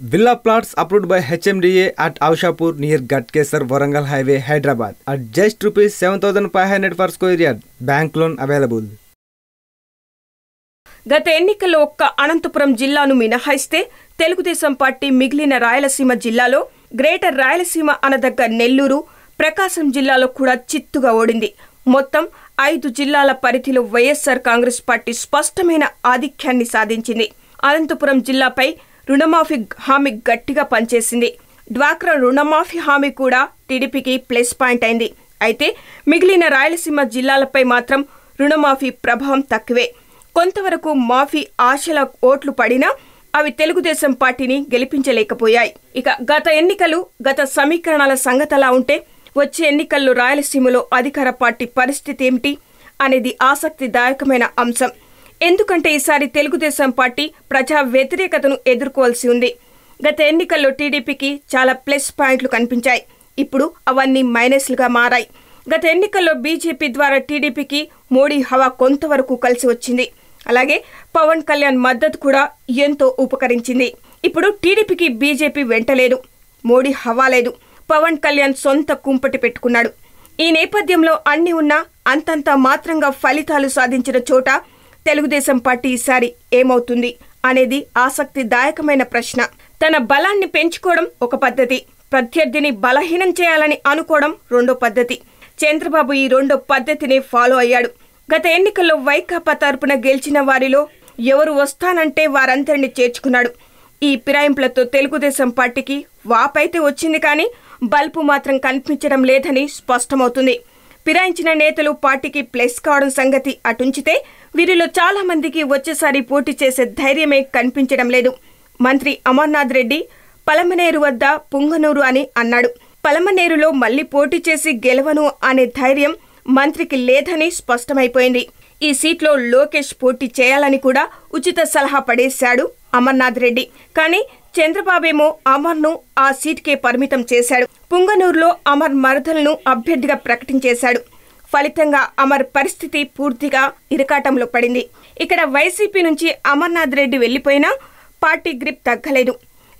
Villa plots approved by HMDA at Aushapur near at Aushapur near Gatkesar Warangal Highway, Hyderabad at just rupees 7500 per square yard bank loan available గత ఎన్నికల్లో ఒక్క అనంతపురం జిల్లాను మినహాయిస్తే Telugu Desam party మిగిలిన రాయలసీమ జిల్లాలో greater Rayalaseema అనదగ్గ నెల్లూరు ప్రకాశం జిల్లాలో కూడా చిత్తుగా ఓడింది. మొత్తం ఐదు జిల్లాల పరిధిలో వైఎస్సార్ కాంగ్రెస్ పార్టీ స్పష్టమైన ఆధిక్యాన్ని సాధించింది. అనంతపురం జిల్లాపై రుణమాఫీ హామీ గట్టిగా పనిచేసింది. డ్వాక్రా రుణమాఫీ హామీ కూడా టీడీపీకి ప్లస్ పాయింట్ అయింది. అయితే మిగిలిన రాయలసీమ జిల్లాలపై మాత్రం రుణమాఫీ ప్రభావం తక్కువే. కొంతవరకు మాఫీ ఆశల ఓట్లు పడినా అవి తెలుగుదేశం పార్టీని గెలిపించలేకపోయాయి. ఇక గత ఎన్నికలు గత సమీకరణాల సంగతలా ఉంటే వచ్చే ఎన్నికల్లో రాయలసీమలో అధికార పార్టీ పరిస్థితి ఏమిటి అనేది ఆసక్తిదాయకమైన అంశం. ఎందుకంటే ఈసారి తెలుగుదేశం పార్టీ ప్రజా వ్యతిరేకతను ఎదుర్కోవాల్సి ఉంది. గత ఎన్నికల్లో టీడీపీకి చాలా ప్లస్ పాయింట్లు కనిపించాయి. ఇప్పుడు అవన్నీ మైనస్లుగా మారాయి. గత ఎన్నికల్లో బీజేపీ ద్వారా టీడీపీకి మోడీ హవా కొంతవరకు కలిసి వచ్చింది. అలాగే పవన్ కళ్యాణ్ మద్దతు కూడా ఎంతో ఉపకరించింది. ఇప్పుడు టీడీపీకి బీజేపీ వెంటలేదు. మోడీ హవా లేదు. పవన్ కళ్యాణ్ సొంత కుంపటి పెట్టుకున్నాడు. ఈ నేపథ్యంలో అన్ని ఉన్నా అంతంత మాత్రంగా ఫలితాలు సాధించిన చోట తెలుగుదేశం పార్టీ ఈసారి ఏమవుతుంది అనేది ఆసక్తిదాయకమైన ప్రశ్న. తన బలాన్ని పెంచుకోవడం ఒక పద్ధతి. ప్రత్యర్థిని బలహీనం చేయాలని అనుకోవడం రెండో పద్ధతి. చంద్రబాబు ఈ రెండో పద్ధతిని ఫాలో అయ్యాడు. గత ఎన్నికల్లో వైకాపా తరపున గెలిచిన వారిలో ఎవరు వస్తానంటే వారందరినీ చేర్చుకున్నాడు. ఈ ఫిరాయింపులతో తెలుగుదేశం పార్టీకి వాపైతే వచ్చింది కానీ బల్పు మాత్రం కనిపించడం లేదని స్పష్టమవుతుంది. ఫిరాయించిన నేతలు పార్టీకి ప్లస్ కావడం సంగతి అటుంచితే వీరిలో చాలా మందికి వచ్చేసారి పోటీ చేసే ధైర్యమే కనిపించడం లేదు. మంత్రి అమర్నాథ్ రెడ్డి పలమనేరు వద్ద పుంగనూరు అని అన్నాడు. పలమనేరులో మళ్ళీ పోటీ చేసి గెలవను అనే ధైర్యం మంత్రికి లేదని స్పష్టమైపోయింది. ఈ సీట్లో లోకేష్ పోటీ చేయాలని కూడా ఉచిత సలహా పడేశాడు అమర్నాథ్ రెడ్డి. కానీ చంద్రబాబేమో అమర్ను ఆ సీట్కే పరిమితం చేశాడు. పుంగనూరులో అమర్ మరదలను అభ్యర్థిగా ప్రకటించేశాడు. ఫలితంగా అమర్ పరిస్థితి పూర్తిగా ఇరకాటంలో పడింది. ఇక్కడ వైసీపీ నుంచి అమర్నాథ్ రెడ్డి వెళ్ళిపోయినా పార్టీ గ్రిప్ తగ్గలేదు.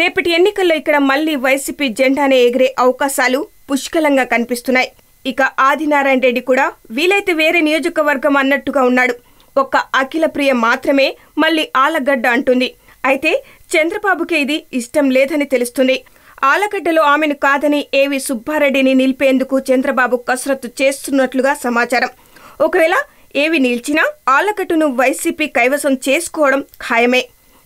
రేపటి ఎన్నికల్లో ఇక్కడ మళ్ళీ వైసీపీ జెండానే ఎగిరే అవకాశాలు పుష్కలంగా కనిపిస్తున్నాయి. ఇక ఆదినారాయణ రెడ్డి కూడా వీలైతే వేరే నియోజకవర్గం అన్నట్టుగా ఉన్నాడు. ఒక్క అఖిల ప్రియ మాత్రమే మళ్ళీ ఆలగడ్డ అంటుంది. అయితే చంద్రబాబుకి ఇది ఇష్టం లేదని తెలుస్తుంది. ఆలగడ్డలో ఆమెను కాదని ఏవి సుబ్బారెడ్డిని నిలిపేందుకు చంద్రబాబు కసరత్తు చేస్తున్నట్లుగా సమాచారం. ఒకవేళ ఏవి నిలిచినా ఆలకట్టును వైసీపీ కైవసం చేసుకోవడం ఖాయమే.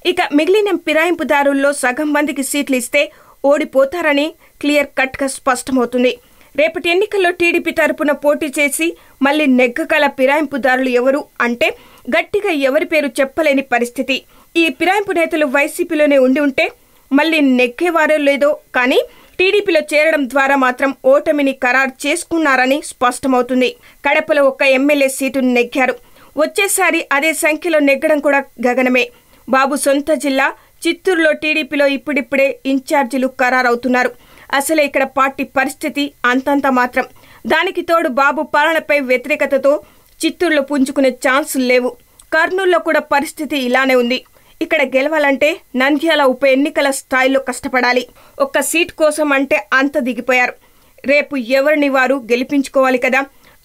ఇక మిగిలిన ఫిరాయింపుదారుల్లో సగం మందికి సీట్లు ఇస్తే ఓడిపోతారని క్లియర్ కట్గా స్పష్టమవుతుంది. రేపటి ఎన్నికల్లో టీడీపీ తరపున పోటీ చేసి మళ్ళీ నెగ్గగల ఫిరాయింపుదారులు ఎవరు అంటే గట్టిగా ఎవరి పేరు చెప్పలేని పరిస్థితి. ఈ ఫిరాయింపు నేతలు వైసీపీలోనే ఉండి ఉంటే మళ్ళీ నెగ్గేవారో లేదో కానీ టీడీపీలో చేరడం ద్వారా మాత్రం ఓటమిని ఖరారు చేసుకున్నారని స్పష్టమవుతుంది. కడపలో ఒక ఎమ్మెల్యే సీటును నెగ్గారు. వచ్చేసారి అదే సంఖ్యలో నెగ్గడం కూడా గగనమే. బాబు సొంత జిల్లా చిత్తూరులో టీడీపీలో ఇప్పుడిప్పుడే ఇన్ఛార్జీలు ఖరారవుతున్నారు. అసలే ఇక్కడ పార్టీ పరిస్థితి అంతంత మాత్రం. దానికి తోడు బాబు పాలనపై వ్యతిరేకతతో చిత్తూరులో పుంజుకునే ఛాన్సులు లేవు. కర్నూలులో కూడా పరిస్థితి ఇలానే ఉంది. ఇక్కడ గెలవాలంటే నంద్యాల ఉప ఎన్నికల స్థాయిలో కష్టపడాలి. ఒక్క సీట్ కోసం అంటే అంత దిగిపోయారు. రేపు ఎవరిని వారు గెలిపించుకోవాలి కదా?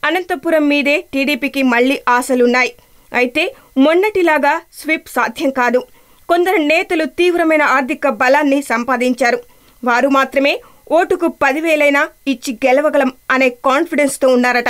అనంతపురం మీదే టీడీపీకి మళ్ళీ ఆశలున్నాయి. అయితే మొన్నటిలాగా స్విప్ సాధ్యం కాదు. కొందరు నేతలు తీవ్రమైన ఆర్థిక బలాన్ని సంపాదించారు. వారు మాత్రమే ఓటుకు పదివేలైనా ఇచ్చి గెలవగలం అనే కాన్ఫిడెన్స్తో ఉన్నారట.